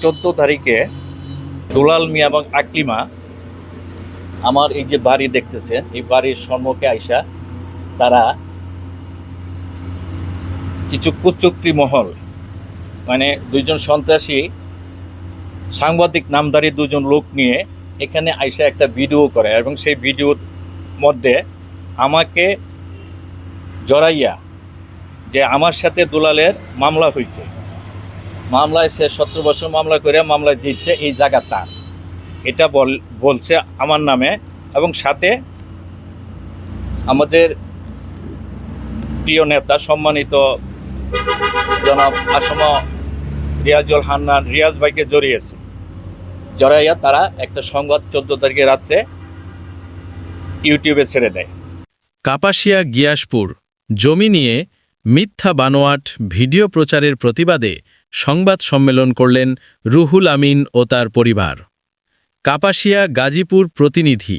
চোদ্দ তারিখে দুলাল মিয়া এবং আকলিমা আমার এই যে বাড়ি দেখতেছেন এই বাড়ির সম্মুখে আইসা তারা কিছু কুচক্রি মহল মানে দুইজন সন্ত্রাসী, সাংবাদিক নামধারী দুজন লোক নিয়ে এখানে আইসা একটা ভিডিও করে এবং সেই ভিডিওর মধ্যে আমাকে জড়াইয়া যে আমার সাথে দুলালের মামলা হয়েছে মামলায় সে সতেরো বছর মামলা করে মামলায় দিচ্ছে এই জায়গা তার এটা বল, বলছে আমার নামে এবং সাথে আমাদের প্রিয় নেতা, সম্মানিত জনাব আসম রিয়াজুল হান্নান রিয়াজ ভাইকে জড়িয়েছে। জড়াইয়া তারা একটা সংবাদ চোদ্দ তারিখে রাত্রে ইউটিউবে ছেড়ে দেয়। কাপাসিয়া গিয়াসপুর, জমি নিয়ে মিথ্যা বানোয়াট ভিডিও প্রচারের প্রতিবাদে সংবাদ সম্মেলন করলেন রুহুল আমিন ও তার পরিবার। কাপাসিয়া গাজীপুর প্রতিনিধি।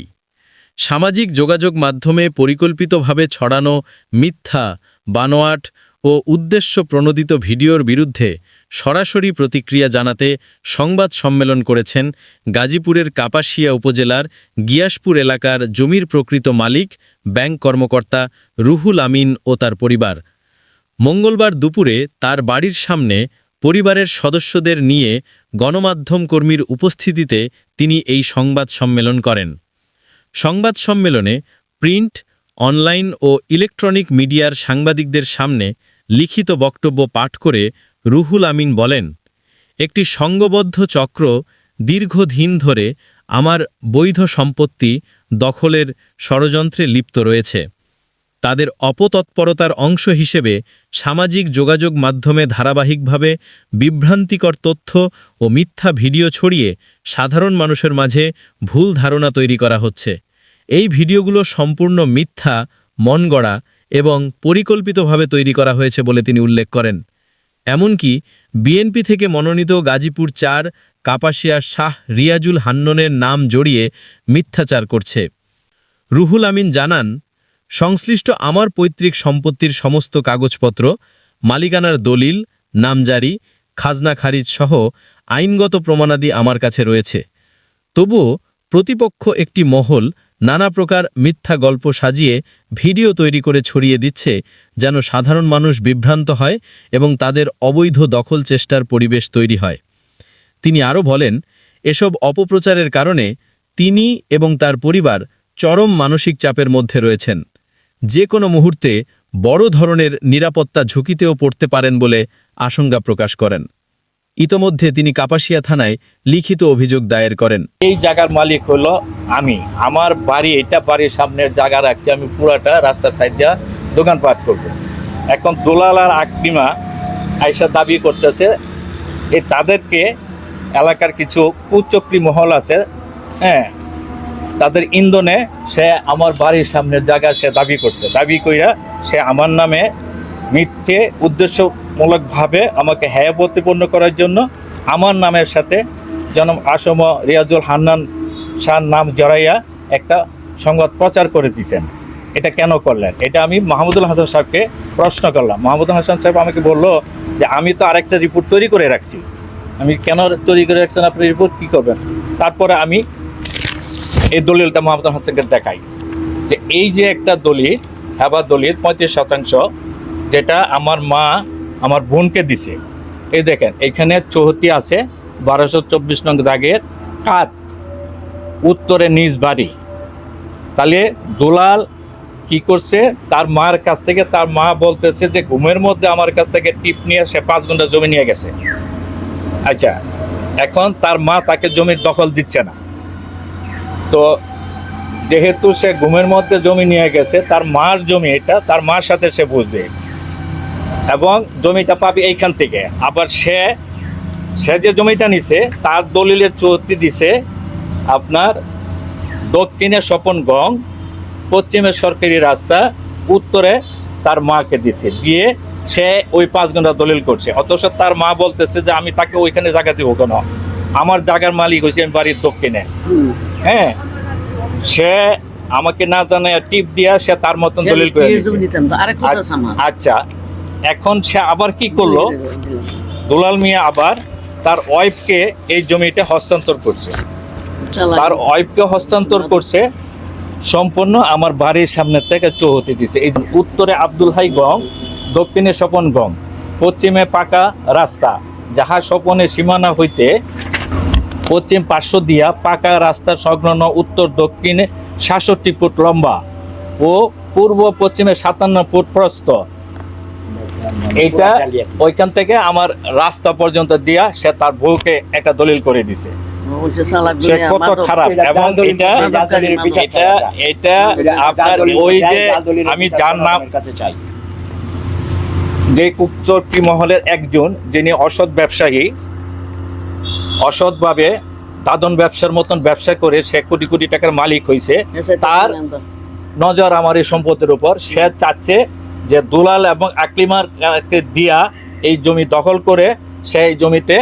সামাজিক যোগাযোগ মাধ্যমে পরিকল্পিতভাবে ছড়ানো মিথ্যা, বানোয়াট ও উদ্দেশ্য প্রণোদিত ভিডিওর বিরুদ্ধে সরাসরি প্রতিক্রিয়া জানাতে সংবাদ সম্মেলন করেছেন গাজীপুরের কাপাসিয়া উপজেলার গিয়াসপুর এলাকার জমির প্রকৃত মালিক, ব্যাংক কর্মকর্তা রুহুল আমিন ও তার পরিবার। মঙ্গলবার দুপুরে তার বাড়ির সামনে পরিবারের সদস্যদের নিয়ে গণমাধ্যম কর্মীর উপস্থিতিতে তিনি এই সংবাদ সম্মেলন করেন। সংবাদ সম্মেলনে প্রিন্ট, অনলাইন ও ইলেকট্রনিক মিডিয়ার সাংবাদিকদের সামনে লিখিত বক্তব্য পাঠ করে রুহুল আমিন বলেন, একটি সংঘবদ্ধ চক্র দীর্ঘদিন ধরে আমার বৈধ সম্পত্তি দখলের ষড়যন্ত্রে লিপ্ত রয়েছে। তাদের অপতৎপরতার অংশ হিসেবে সামাজিক যোগাযোগ মাধ্যমে ধারাবাহিকভাবে বিভ্রান্তিকর তথ্য ও মিথ্যা ভিডিও ছড়িয়ে সাধারণ মানুষের মাঝে ভুল ধারণা তৈরি করা হচ্ছে। এই ভিডিওগুলো সম্পূর্ণ মিথ্যা, মনগড়া এবং পরিকল্পিতভাবে তৈরি করা হয়েছে বলে তিনি উল্লেখ করেন। এমনকি বিএনপি থেকে মনোনীত গাজীপুর চার কাপাসিয়া শাহ রিয়াজুল হান্ননের নাম জড়িয়ে মিথ্যাচার করছে। রুহুল আমিন জানান সংশ্লিষ্ট আমার পৈতৃক সম্পত্তির সমস্ত কাগজপত্র, মালিকানার দলিল, নামজারি, খাজনা খারিজ সহ আইনগত প্রমাণাদি আমার কাছে রয়েছে। তবুও প্রতিপক্ষ একটি মহল নানা প্রকার মিথ্যা গল্প সাজিয়ে ভিডিও তৈরি করে ছড়িয়ে দিচ্ছে যেন সাধারণ মানুষ বিভ্রান্ত হয় এবং তাদের অবৈধ দখল চেষ্টার পরিবেশ তৈরি হয়। তিনি আরও বলেন, এসব অপপ্রচারের কারণে তিনি এবং তার পরিবার চরম মানসিক চাপের মধ্যে রয়েছেন। যে কোনো মুহূর্তে বড় ধরনের নিরাপত্তা ঝুঁকিতেও পড়তে পারেন বলে আশঙ্কা প্রকাশ করেন। ইতোমধ্যে তিনি কাপাসিয়া থানায় লিখিত অভিযোগ দায়ের করেন। এই জায়গার মালিক হলো আমি। আমার বাড়ি, এটা বাড়ির সামনের জায়গা রাখছি আমি পুরাটা, রাস্তার সাইড দিয়া দোকানপাট করব। এখন দোলাল আর আকলিমা আইসা দাবি করতেছে এই তাদেরকে এলাকার কিছু কুচক্রি মহল আছে হ্যাঁ তাদের ইন্ধনে সে আমার বাড়ির সামনের জায়গা সে দাবি করছে। দাবি কইরা সে আমার নামে মিথ্যে উদ্দেশ্যমূলকভাবে আমাকে হ্যায় প্রতিপন্ন করার জন্য আমার নামের সাথে জনম আসম রিয়াজুল হান্নান শাহর নাম জড়াইয়া একটা সংবাদ প্রচার করে দিচ্ছেন এটা কেন করলেন? এটা আমি মাহমুদুল হাসান সাহেবকে প্রশ্ন করলাম। মাহমুদুল হাসান সাহেব আমাকে বলল যে, আমি তো আরেকটা রিপোর্ট তৈরি করে রাখছি। আমি, কেন তৈরি করে রাখছেন আপনি রিপোর্ট কী করবেন? তারপরে আমি এই দলিলটা মাহমুদুল হাসানকে দেখাই যে এই যে একটা দলিল, হেবা দলিল, পঁয়ত্রিশ শতাংশ, যেটা আমার মা আমার বোনকে দিছে। এই দেখেন, এখানে চৌহতি আছে, বারোশো চব্বিশ নং দাগের কাত উত্তরে নিজ বাড়ি। তাহলে দুলাল কি করছে? তার মার কাছ থেকে, তার মা বলতেছে যে ঘুমের মধ্যে আমার কাছ থেকে টিপ নিয়ে সে পাঁচ ঘণ্টা জমি নিয়ে গেছে। আচ্ছা এখন তার মা তাকে জমির দখল দিচ্ছে না। তো যেহেতু সে ঘুমের মধ্যে জমি নিয়ে গেছে, তার মার জমি এটা, তার মার সাথে সে বুঝবে। এবং জমিটা পাবে এইখান থেকে। আবার সে সে যে জমিটা নিছে, তার দলিলের চৌহত্তি দিছে আপনার দক্ষিণে স্বপন গং, পশ্চিমে সরকারি রাস্তা, উত্তরে তার মাকে দিছে। দিয়ে সে ওই পাঁচ ঘণ্টা দলিল করছে। অথচ তার মা বলতেছে যে, আমি তাকে ওইখানে জায়গা দিব কেন? আমার জায়গার মালিক হয়েছে আমি বাড়ির দক্ষিণে। হ্যাঁ সে আমাকে না জানে টিপ দিয়া সে তার মতন দলিল করে নিছে। আচ্ছা এখন সে আবার কি করল? দুলাল মিয়া আবার তার ওয়াইফকে এই জমিটা হস্তান্তর করছে। তার ওয়াইফকে হস্তান্তর করছে সম্পূর্ণ আমার বাড়ির সামনে থেকে চৌহতি দিছে। এই যে উত্তরে আব্দুল হাই গং দক্ষিণে স্বপন গং পশ্চিমে পাকা রাস্তা যাহা স্বপনের সীমানা হইতে পশ্চিম পার্শ্ব দিয়া পাকা রাস্তা সংলগ্ন উত্তর দক্ষিণে সাতষট্টি ফুট লম্বা ও পূর্ব পশ্চিমে সাতান্ন ফুট প্রস্থ। এইটা ওইখান থেকে আমার রাস্তা পর্যন্ত দিয়া সে তার বউকে একটা দলিল করে দিছে। সে কত খারাপ। এবং এটা এটা এটা আপনার ওই যে আমি যার নাম যে কুচক্রী মহলের একজন যিনি অসৎ ব্যবসায়ী অসৎভাবে দাদন ব্যবসার মতন ব্যবসা করে সে কোটি কোটি টাকার মালিক হয়েছে তার নজর আমার এই সম্পদের উপর। সে চাচ্ছে যে দুলাল এবং আকলিমার কে দিয়া এই জমি দখল করে সে এই জমিতে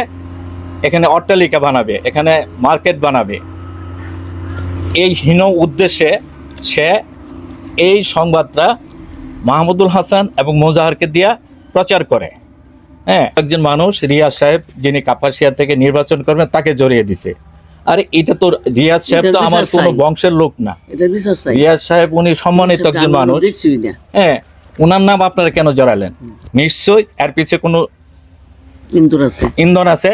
এখানে অট্টালিকা বানাবে এখানে মার্কেট বানাবে। এই হীন উদ্দেশ্যে সে এই সংবাদটা মাহমুদুল হাসান এবং মোজাহারকে দিয়া প্রচার করে। হ্যাঁ একজন মানুষ রিয়াজ সাহেব যিনি কাপাসিয়া থেকে নির্বাচন করবেন তাকে জড়িয়ে দিছে। আরে এটা তো রিয়াজ সাহেব তো আমার কোনো বংশের লোক না। রিয়াজ সাহেব উনি সম্মানিত একজন মানুষ। হ্যাঁ ওনার নাম আপনারা কেন জড়ালেন? নিশ্চয়ই এর পিছে কোনো ইন্ধন আছে।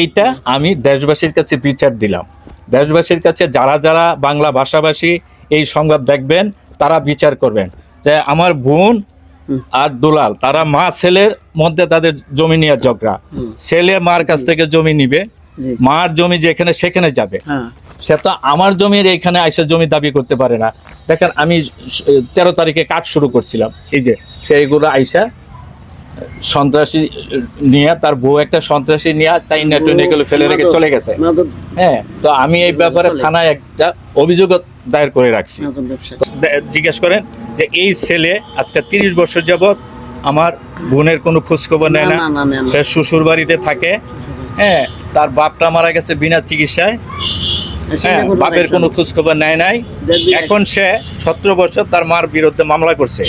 এইটা আমি দেশবাসীর কাছে বিচার দিলাম। দেশবাসীর কাছে যারা যারা বাংলা ভাষাভাষী এই সংবাদ দেখবেন তারা বিচার করবেন। যে আমার বোন। আর দুলাল তারা মা ছেলের মধ্যে তাদের জমি নিয়ে ঝগড়া। ছেলে মার কাছ থেকে জমি নিবে মার জমি যেখানে সেখানে যাবে। হ্যাঁ। সে তো আমার জমির এইখানে আইসা জমি দাবি করতে পারে না। দেখেন আমি তেরো তারিখে কাজ শুরু করছিলাম এই যে সেইগুলো আইসা সন্ত্রাসী নিয়ে তার বউ একটা সন্ত্রাসী নিয়ে তাই নেটে নিয়ে ফেলে রেখে চলে গেছে। হ্যাঁ তো আমি এই ব্যাপারে থানায় একটা অভিযোগ দায়ের করে রাখছি। জিজ্ঞেস করেন যে এই ছেলে আজকে তিরিশ বছর যাবৎ আমার বোনের কোনো খোঁজখবর নেয় না সে শ্বশুর বাড়িতে থাকে হ্যাঁ তার বাপটা মারা গেছে বিনা চিকিৎসায়। হ্যাঁ বাপের বানাইছে। কোনো খোঁজখবর নেয় নাই। এখন সে সতেরো বছর তার মার বিরুদ্ধে মামলা করছে।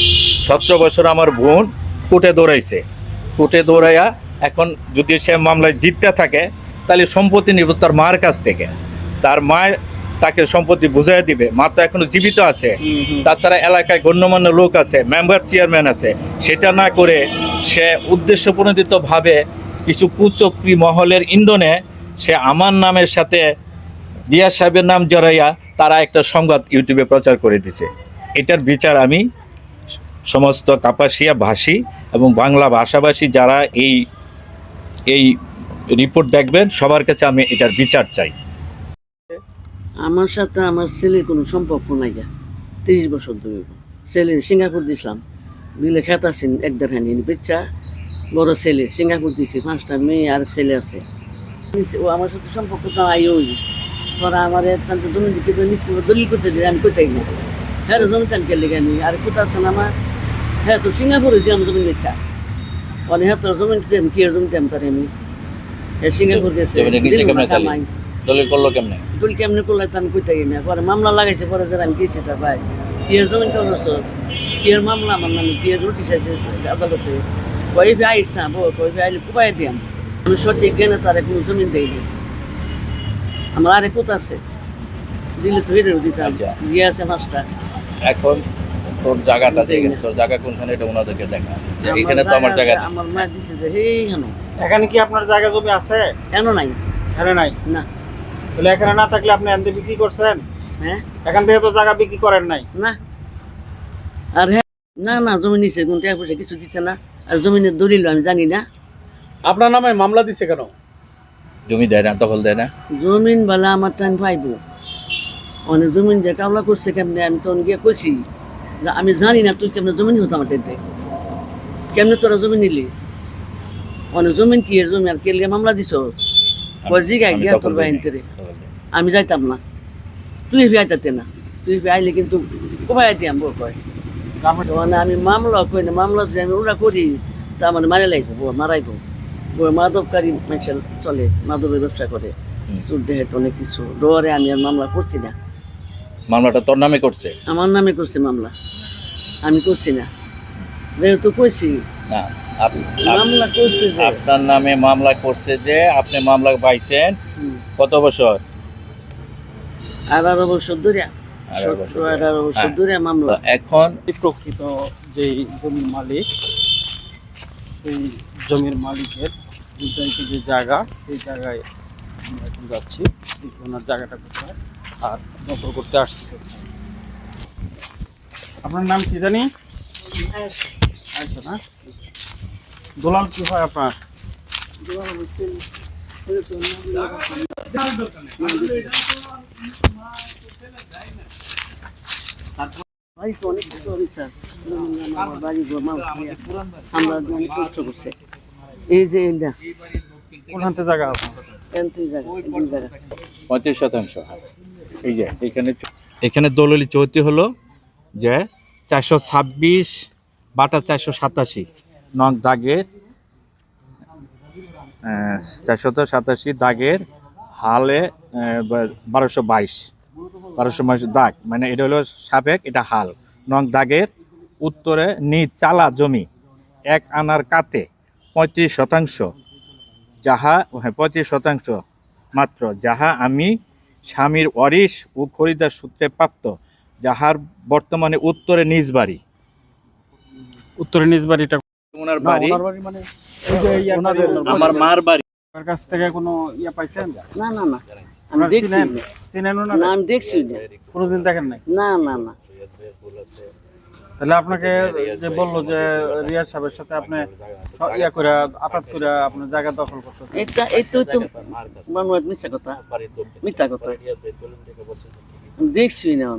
সতেরো বছর আমার বোন কোর্টে দৌড়াইছে। কোর্টে দৌড়াইয়া এখন যদি সে মামলায় জিততে থাকে তাহলে সম্পত্তি নিব তার মার কাছ থেকে। তার মা তাকে সম্পত্তি বুঝাই দিবে। মা তো এখনও জীবিত আছে। তাছাড়া এলাকায় গণ্যমান্য লোক আছে মেম্বার চেয়ারম্যান আছে। সেটা না করে সে উদ্দেশ্য প্রণোদিতভাবে কিছু কুচক্রী মহলের ইন্ধনে সে আমার নামের সাথে দিয়া সাহেবের নাম জড়াইয়া তারা একটা সংবাদ ইউটিউবে প্রচার করে দিছে। এটার বিচার আমি সমস্ত কাপাসিয়া ভাষী এবং বাংলা ভাষাভাষী যারা এই এই রিপোর্ট দেখবেন, সবার কাছে আমি এটার বিচার চাই। আমার সাথে আমার ছেলের কোনো সম্পর্ক নাই তিরিশ বছর ধরে। ছেলে সিঙ্গাপুর দিছিলাম। বিলে খেত আছেন, এক দেড় হানি বাচ্চা বড় ছেলে সিঙ্গাপুর দিছি, পাঁচটা মেয়ে আর ছেলে আছে। ও আমার সাথে সম্পর্ক তো আই ওই। পরে আমার জমি দিকে দলিল করতে আমি কোথায় না হ্যাঁ জমি টান কেলে গেনি আর কোথা আছেন আমার? হ্যাঁ তো সিঙ্গাপুরে দিয়ে আমি জমি নিচ্ছা মানে হ্যাঁ তোর জমি দিতাম কি জমি দিতাম তার আমি? হ্যাঁ সিঙ্গাপুর গেছে? দলিল করল কেমনে? তুই কেমনে করলে তো আমি কইতে না। পরে মামলা লাগাইছে পরে যারা আমি গেছি তা ভাই কিয়ের জমিন করছ কিয়ের মামলা আমার নামে কিয়ের রুটি চাইছে আদালতে? কই ভি আইস না বউ কই ভি আইলে কুপাই দিয়াম। আমি সঠিক জ্ঞানে তার কোনো জমিন দেয়নি আমার আরে কোথা আছে দিলে তো হেরে দিতাম। আচ্ছা। দিয়ে আছে পাঁচটা এখন তোর জায়গাটা দেখেন তোর জায়গা কোনখানে এটা ওনাদেরকে দেখা। এখানে তো আমার জায়গা আমার মা দিছে যে হেন এখানে কি আপনার জায়গা জমি আছে? এন নাই। এখানে নাই? না। তাহলে এখানে না থাকলে আপনি এনতে বিক্রি করছেন? হ্যাঁ? এখান থেকে তো জায়গা বিক্রি করেন নাই। না। আর হ্যাঁ না না জমি নিছে কোন টাকা পয়সা কিছু দিচ্ছে না। আর জমিনের দলিল আমি জানি না। আপনার নামে মামলা দিছে কেন? জমি দেয় না দখল দেয় না। জমিন বেলা আমার টাইম পাইব। অনেক জমিন যে কামলা করছে কেমনে? আমি তখন গিয়ে কইছি আমি জানি না তুই কেমনে জমিন হতো আমার টেনতে কেমনে তোরা জমি নিলি? অনেক জমিন কি জমি আর কে লিয়ে মামলা দিছ? কই জিগাই আমি গিয়া তোর দিই বাইন নাই, তেরে দখল দিই নাই। আমি যাইতাম না। তুই ফি আইতাতে না। তুই ফি আইলে কিন্তু কোপাই দিয়াম বউ কয়। মানে আমি মামলা কই না মামলা যদি আমি ওরা করি তা আমার মারে লাগবো বউ মারাইবো। বউ মাদককারী মানুষের চলে মাদকের ব্যবসা করে। হুম। চোর দেহে অনেক কিছু। ডরে আমি আর মামলা করছি না। মামলাটা তোর নামে করছে? আমার নামে করছে মামলা। আমি করছি না। যেহেতু কইছি। না আপ- আপ- মামলা করছে যে। আপনার নামে মামলা করছে যে আপনি মামলা পাইছেন কত বছর? আঠারো বছর ধরে। আঠারো বছর ধরে। আঠারো বছর হ্যাঁ। মামলা। এখন প্রকৃত যেই জমির মালিক সেই জমির মালিকের নির্ধারিত যে জায়গা সেই জায়গায় আমরা এখন যাচ্ছি। ওনার জায়গাটা কোথায়। আর দখল করতে আসছি। আপনার নাম কি জানি? আচ্ছা না? দোলাল কি হয় আপনার? অনেক কিছু বাড়ি আমরা অনেক কষ্ট করছে এই যে জায়গা। পঁয়ত্রিশ শতাংশ। এই যে, এখানে এখানে দলিল চৌতি হলো যে চারশো ছাব্বিশ বাটা চারশো সাতাশি, নং দাগের চারশত সাতাশি দাগের হালে বারোশো বাইশ বারোশো বাইশ দাগ মানে এটা হলো সাবেক এটা হাল। নং দাগের উত্তরে নি চালা জমি, এক আনার কাতে পঁয়ত্রিশ শতাংশ, যাহা হ্যাঁ পঁয়ত্রিশ শতাংশ মাত্র, যাহা আমি স্বামীর অরিস ও খরিদার সূত্রে প্রাপ্ত যাহার বর্তমানে উত্তরে নিজ বাড়ি। উত্তরে নিজ বাড়িটা ওনার বাড়ি? মানে আমার মার বাড়ি। কাছ থেকে কোনো ইয়া পাইছেন? না না না। আমি দেখছি চিনেন? না। আমি দেখছি না। কোনোদিন দেখেন নাই? না না না। তাহলে আপনাকে যে বলল যে রিয়াজ সাহেবের সাথে আপনি ইয়া করে আতাত করে আপনার জায়গা দখল করতেছেন। এটা এই তো তো মানুষ মিথ্যা কথা। মিথ্যা কথা। দেখছি না।